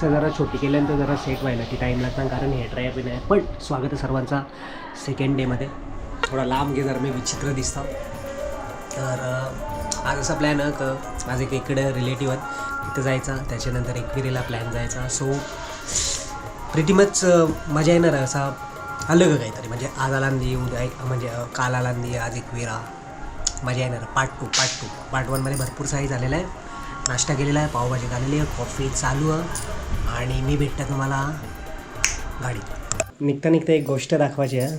कसं जरा छोटी केल्यानंतर जरा सेट व्हायला की टाईम लागणार कारण हे ट्राय बी नाही पण स्वागत आहे सर्वांचा सेकंड डेमध्ये थोडा लांब घे जरा मी विचित्र दिसतो. तर आज असा प्लॅन आहे का माझं एक इकडे रिलेटिव्ह आहेत. तिथं जायचा त्याच्यानंतर एकविरीला प्लॅन जायचा. सो प्रिटी मच मजा येणार आहे असा अलग काहीतरी. म्हणजे आज आलांदी उद्या एक म्हणजे अं, काल आलांदी आज एकविरा. मजा येणार part two part two part वनमध्ये भरपूर साही झालेलं आहे. नाश्ता केलेला आहे पावभाजी झालेली आहे कॉफी चालू आहे आणि मी भेटतं तुम्हाला गाडी निघता निघता एक गोष्ट दाखवायची आहे.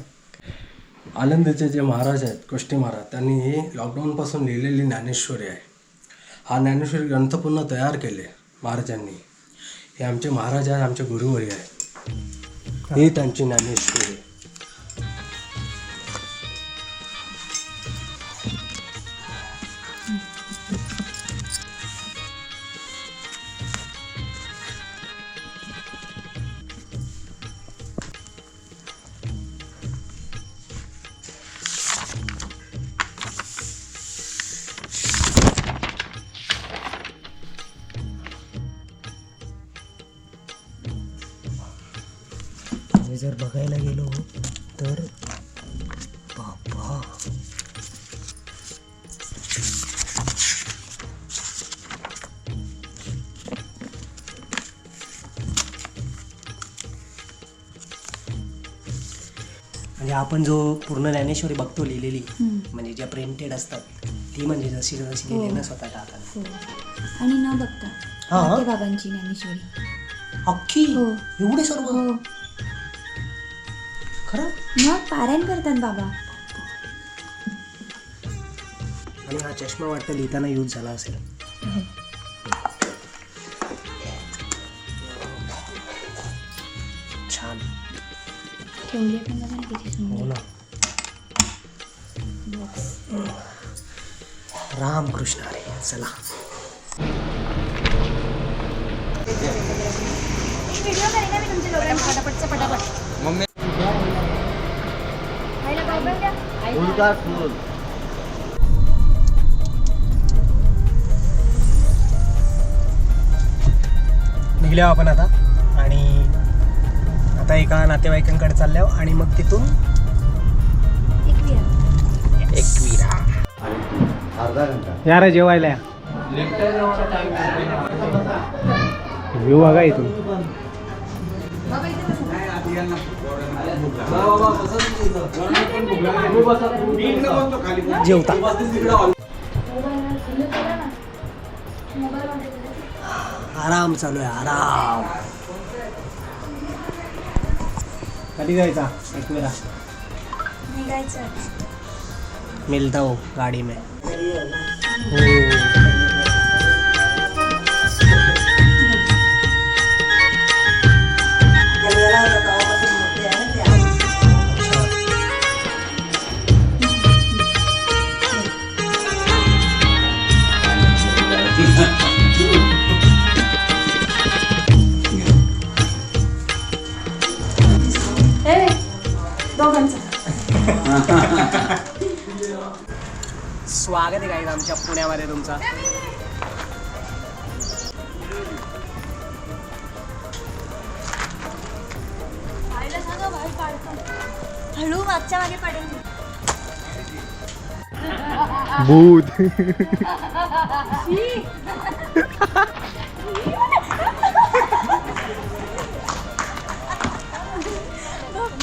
आनंदचे जे महाराज आहेत गोष्टी महाराज त्यांनी ही लॉकडाऊनपासून लिहिलेली ज्ञानेश्वरी आहे. हा ज्ञानेश्वरी ग्रंथ पुन्हा तयार केले महाराजांनी. हे आमचे महाराज आहेत आमचे गुरुवरी आहेत. ही त्यांची ज्ञानेश्वरी म्हणजे आपण जो पूर्ण ज्ञानेश्वरी बघतो लिहिलेली म्हणजे ज्या प्रिंटेड असतात ती म्हणजे जशी जशी लिहिली ना स्वतः टाकायला हो. आणि न बघता हा? बाबांची ज्ञानेश्वरी. अख्खी? हो. एवढे सर्व? हो. खरं? मग पारायण करतात बाबा. आणि हा चष्मा वाटतं लिहिताना यूज झाला असेल. ठेवली पण बघा ना. किती हो सुंदर रामकृष्ण हरे चला निघलो आपण आता आता एका नातेवाईकांकडे चालल्या आणि मग तिथून यार जेवायला व्ह्यू बघा इथून. जेवता. आराम चालू आहे आराम. कधी जायचा एकविरा निघायचं. मिलता हो. गाड़ी में स्वागत आहे काही आमच्या पुण्यामध्ये तुमचा. हळू मागच्या मागे पडेल भूत.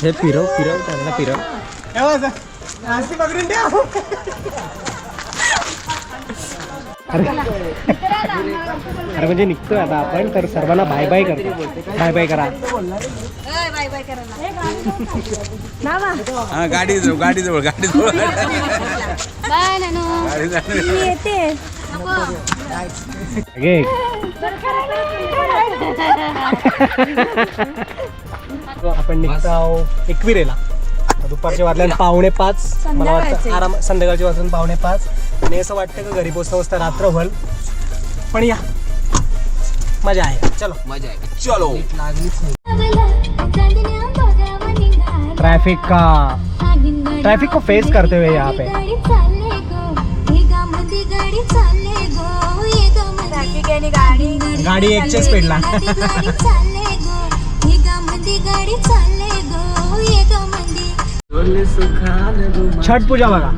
हे फिरव फिरव त्यांना फिरव. अरे. अरे म्हणजे निघतोय आता आपण तर सर्वांना बाय बाय करतो. बाय बाय करा. बाय बाय करायला हा गाडी जवळ गाडी जवळ. गाडी जवळ. येते. आपण निघतो एकविरेला. दुपारच्या वाजल्या पावणे पाच. मला वाटतं संध्याकाळचे. आराम संध्याकाळच्या वाजून पावणे पाच. आणि असं वाटतं का घरी पोचता पोचता रात्र होईल पण या. मजा आहे. चलो. मजा आहे. चलो. लागलीच नाही. ट्रैफिक का? ट्रैफिक को फेस करते हुए यहाँ पे? गाडी गाडी एकच्या स्पीडला छठ पूजा बघा.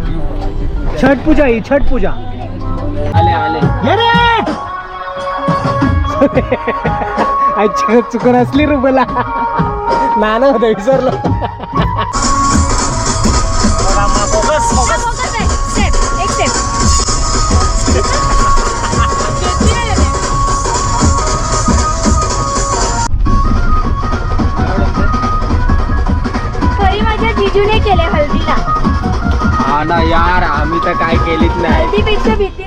छठ पूजा ही छठ पूजा. आले आले. अच्छा चुकून असली रुबला नाणं होतं विसरलो. तर काय केलीच नाही. हल्दीपेक्षा भीती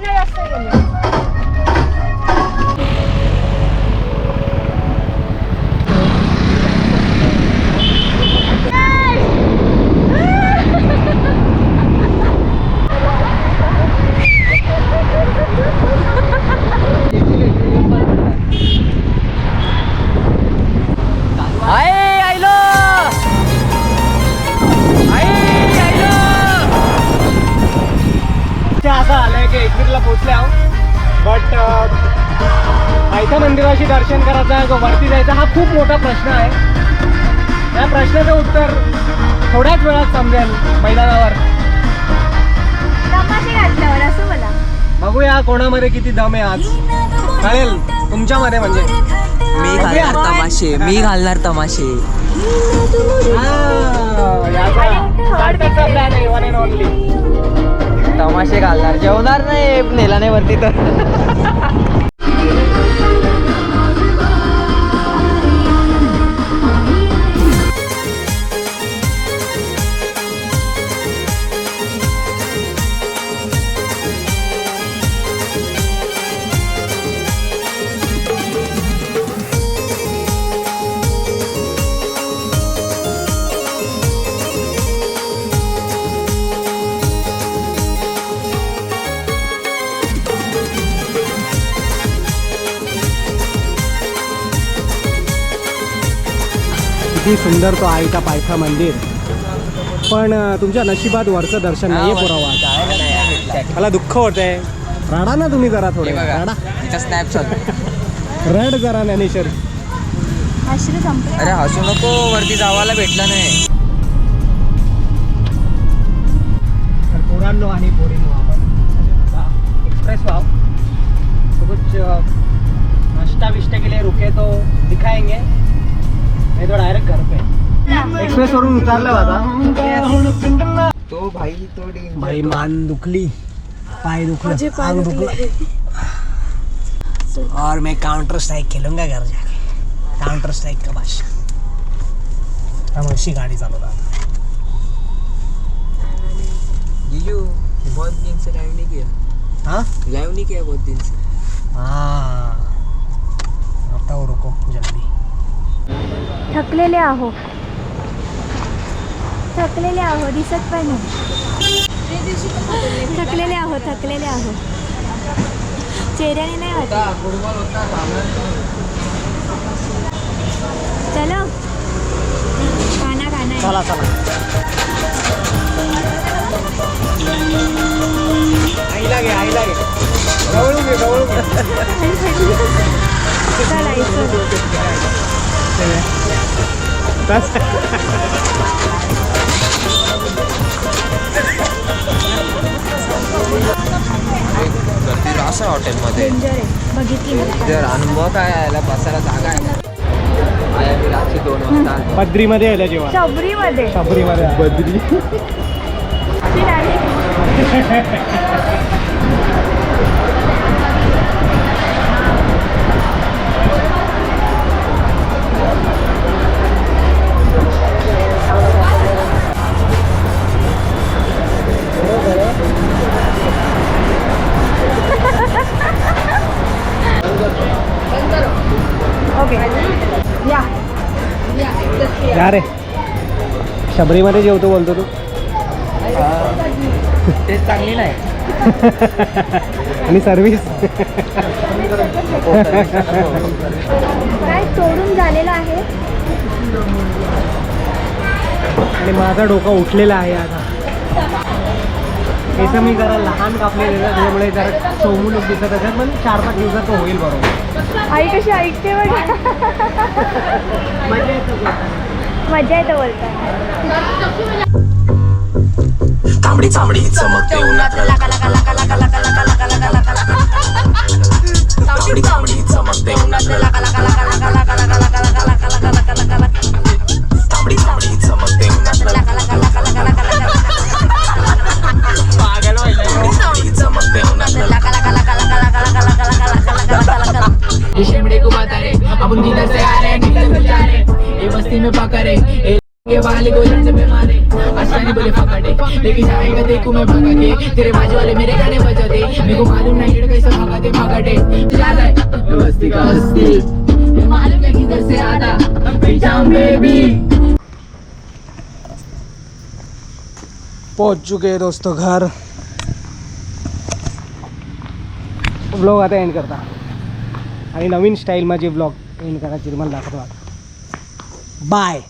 आलंय की एकवीरला पोचले आहो बट आयथा मंदिराशी दर्शन करायचं का वरती जायचं हा खूप मोठा प्रश्न आहे. या प्रश्नाचं उत्तर थोड्याच वेळात समजेल मैदानावर. असं मला बघूया कोणामध्ये किती दम आहे आज. कळेल तुमच्यामध्ये म्हणजे. मी घालणार तमाशे मी घालणार तमाशे. प्लॅन आहे वन अँड ओनली तमाशे घालणार. जेवणार नाही नेला नाही वरती तर. किती सुंदर तो आईचा पायथा मंदिर. पण तुमच्या नशिबात वरचं दर्शन नाहीये पुरावा. मला दुःख होतंय. रडा ना तुम्ही जरा थोडे रडा. तिचा स्नॅप चालू रड जरा ज्ञानेश्वर अरे हसू नको वरती जावायला भेटलं नाही. तर पोरांनो आणि पोरींनो आपण एक्सप्रेस वाव तो कुछ नाश्ता विश्ता के लिए रुके तो दिखाएंगे नहीं तो डायरेक्ट घर पे. एक्सप्रेस वरून उतरलं तो भाई थोडी भाई मान दुखली. पाय दुखलं. आंग दुखलं. और मैं काउंटर स्ट्राइक खेलूंगा घर जाके. काउंटर स्ट्राइक का बादशाह हम अशी गाडी चालवतो जीजू बहुत दिन से लाइव नहीं किया हाँ? लाइव नहीं किया बहुत दिन से हाँ. आता वो रुको जल्दी. थकलेले आहो. थकलेले आहो दिसत पण नाही. थकलेले आहो थकलेले आहो. चेहऱ्याने नाही वाटत. चलो. खाना खाना चला चला. आईला घे आईला घे. जवळून घे जवळून घे. गर्दी असं हॉटेलमध्ये. जर अनुभव काय यायला बसायला जागा आहे. आया मी रात्री दोन वाजता बद्रीमध्ये आलं जेव्हा. शबरीमध्ये. शबरीमध्ये. बद्री. या रे. शबरीमध्ये जेवतो बोलतो तू. ते चांगली नाही. आणि काय तोडून झालेलं आहे? आणि माझा डोका उठलेला आहे आता. केस मी जरा लहान कापलेले आहे, त्यामुळे जरा चौमू लोक दिसत असेल पण चार पाच दिवसात तो होईल बरोबर. आई कशी ऐकते बघ. मजा येतो बोलताना. तांबडी चांबडी चमकते उन्हात तांबडी हैं में पकड़े ए के वाले को झंडे पे मारे. आसानी बोले पकड़े. लेकिन जाएगा देखू मैं भगा के तेरे बाजू वाले मेरे गाने बजा दे. मेरे को मालूम नहीं ये कैसे भगा दे पकड़े ज्यादा है बस्ती का हस्ती. मालूम है किधर से आता. पहचान बेबी पहुंच चुके हैं दोस्तों घर। ब्लॉग आता एंड करता. आणि नवीन स्टाईलमध्ये ब्लॉग एंड करायची मला दाखवतो आता. बाय